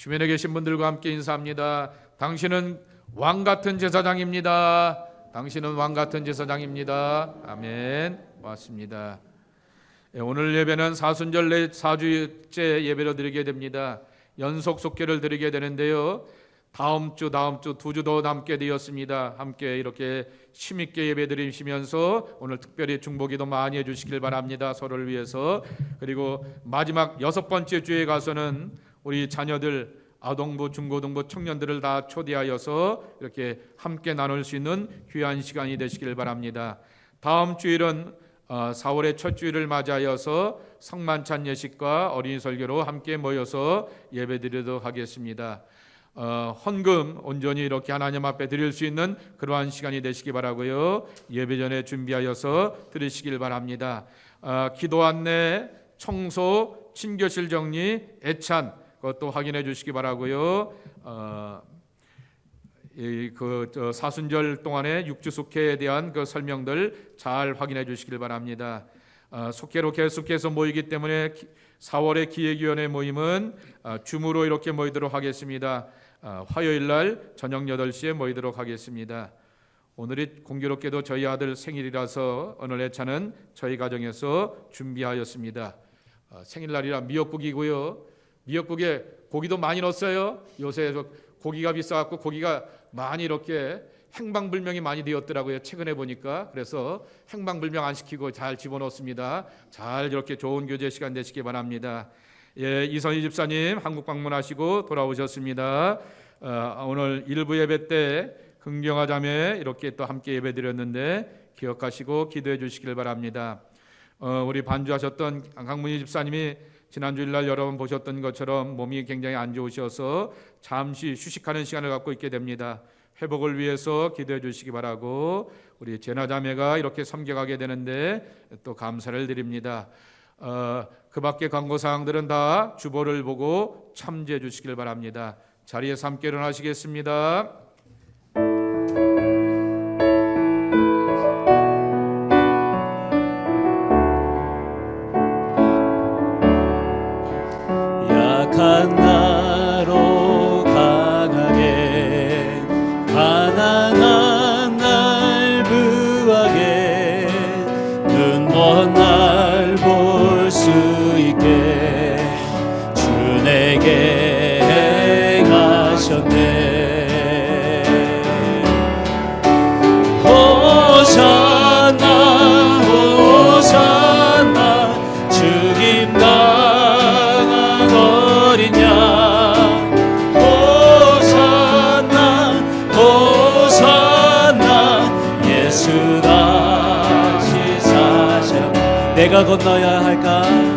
주변에 계신 분들과 함께 인사합니다. 당신은 왕 같은 제사장입니다. 당신은 왕 같은 제사장입니다. 아멘. 고맙습니다. 예, 오늘 예배는 사순절 내 사주째 예배로 드리게 됩니다. 연속 속죄를 드리게 되는데요. 다음 주 다음 주 두 주 더 남게 되었습니다. 함께 이렇게 힘있게 예배 드리시면서 오늘 특별히 중보기도 많이 해주시길 바랍니다. 서로를 위해서 그리고 마지막 여섯 번째 주에 가서는 우리 자녀들 아동부, 중고등부 청년들을 다 초대하여서 이렇게 함께 나눌 수 있는 귀한 시간이 되시길 바랍니다. 다음 주일은 어, 4월의 첫 주일을 맞이하여서 성만찬 예식과 어린이 설교로 함께 모여서 예배드리도록 하겠습니다. 어, 헌금 온전히 이렇게 하나님 앞에 드릴 수 있는 그러한 시간이 되시기 바라고요. 예배 전에 준비하여서 드리시길 바랍니다. 어, 기도 안내, 청소, 친교실 정리, 애찬 그것도 확인해 주시기 바라고요. 어, 이그 사순절 동안의 육주 속회에 대한 그 설명들 잘 확인해 주시길 바랍니다. 어, 속회로 계속해서 모이기 때문에 4월의 기획위원회 모임은 어, 줌으로 이렇게 모이도록 하겠습니다. 어, 화요일 날 저녁 8시에 모이도록 하겠습니다. 오늘이 공교롭게도 저희 아들 생일이라서 오늘 애차는 저희 가정에서 준비하였습니다. 어, 생일날이라 미역국이고요. 미역국에 고기도 많이 넣었어요. 요새 고기가 비싸갖고 고기가 많이 이렇게 행방불명이 많이 되었더라고요. 최근에 보니까 그래서 행방불명 안 시키고 잘 집어넣습니다. 잘 이렇게 좋은 교제 시간 되시기 바랍니다. 예, 이선희 집사님 한국 방문하시고 돌아오셨습니다. 어, 오늘 일부 예배 때 긍정하자매 이렇게 또 함께 예배 드렸는데 기억하시고 기도해 주시길 바랍니다. 어, 우리 반주하셨던 강문희 집사님이 지난 주일날 여러분 보셨던 것처럼 몸이 굉장히 안 좋으셔서 잠시 휴식하는 시간을 갖고 있게 됩니다. 회복을 위해서 기도해 주시기 바라고 우리 제나자매가 이렇게 섬겨가게 되는데 또 감사를 드립니다. 어, 그 밖에 광고 사항들은 다 주보를 보고 참조해 주시길 바랍니다. 자리에서 함께 일어나시겠습니다. 내가 건너야 할까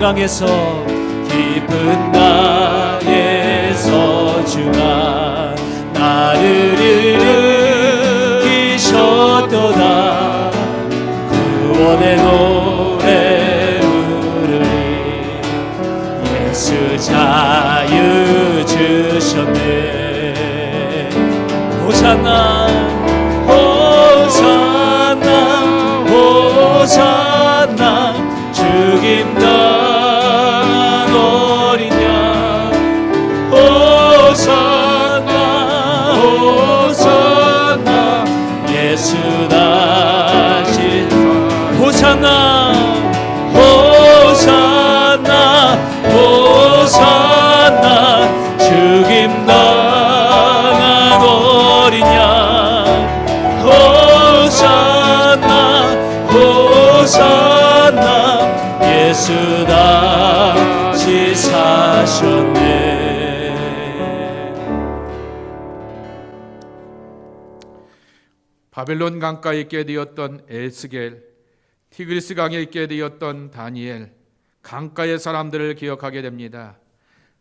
깊은 강에서 깊은 강에서 주가 나를 일으키셨도다. 구원의 노래 부르리. 예수 자유 주셨네. 호산나 호산나 호산나 예수 다시 호산나 호산나 호산나 죽임 당한 양. 호산나 호산나 예수 다시 사셨 바벨론 강가에 있게 되었던 에스겔, 티그리스 강에 있게 되었던 다니엘, 강가의 사람들을 기억하게 됩니다.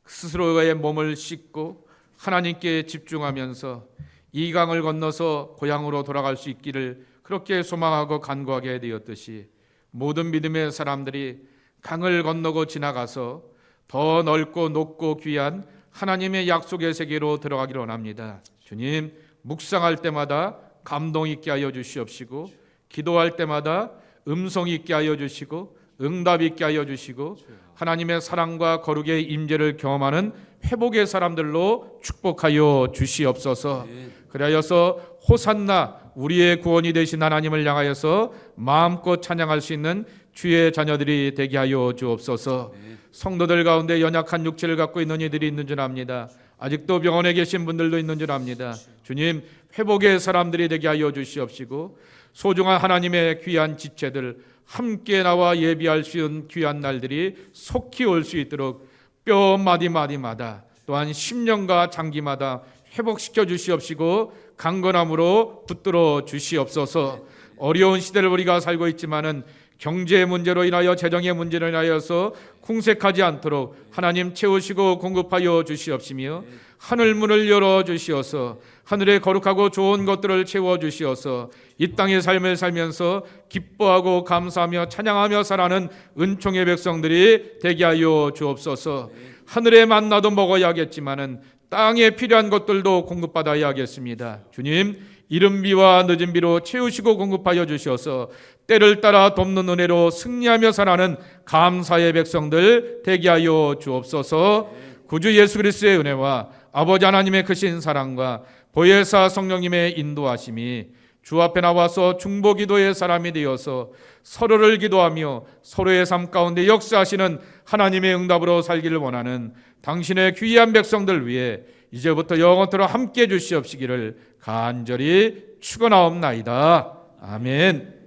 스스로의 몸을 씻고 하나님께 집중하면서 이 강을 건너서 고향으로 돌아갈 수 있기를 그렇게 소망하고 간구하게 되었듯이 모든 믿음의 사람들이 강을 건너고 지나가서 더 넓고 높고 귀한 하나님의 약속의 세계로 들어가기를 원합니다. 주님, 묵상할 때마다 감동 있게 하여 주시옵시고 기도할 때마다 음성 있게 하여 주시고 응답 있게 하여 주시고 하나님의 사랑과 거룩의 임재를 경험하는 회복의 사람들로 축복하여 주시옵소서. 그리하여서 호산나 우리의 구원이 되신 하나님을 향하여서 마음껏 찬양할 수 있는 주의 자녀들이 되게 하여 주옵소서. 성도들 가운데 연약한 육체를 갖고 있는 이들이 있는 줄 압니다. 아직도 병원에 계신 분들도 있는 줄 압니다. 주님, 회복의 사람들이 되게 하여 주시옵시고 소중한 하나님의 귀한 지체들 함께 나와 예비할 수 있는 귀한 날들이 속히 올 수 있도록 뼈 마디 마디마다 또한 10년과 장기마다 회복시켜 주시옵시고 강건함으로 붙들어 주시옵소서. 어려운 시대를 우리가 살고 있지만은 경제 문제로 인하여 재정의 문제로 인하여서 궁색하지 않도록 하나님 채우시고 공급하여 주시옵시며 하늘 문을 열어 주시어서 하늘의 거룩하고 좋은 것들을 채워 주시어서 이 땅의 삶을 살면서 기뻐하고 감사하며 찬양하며 살아가는 은총의 백성들이 되게 하여 주옵소서. 하늘의 만나도 먹어야겠지만은 땅에 필요한 것들도 공급받아야겠습니다. 주님, 이른 비와 늦은 비로 채우시고 공급하여 주셔서 때를 따라 돕는 은혜로 승리하며 살아가는 감사의 백성들 되게 하여 주옵소서. 구주 예수 그리스도의 은혜와 아버지 하나님의 크신 사랑과 보혜사 성령님의 인도하심이 주 앞에 나와서 중보 기도의 사람이 되어서 서로를 기도하며 서로의 삶 가운데 역사하시는 하나님의 응답으로 살기를 원하는 당신의 귀한 백성들 위해 이제부터 영원토록 함께 해 주시옵시기를 간절히 축원하옵나이다. 아멘.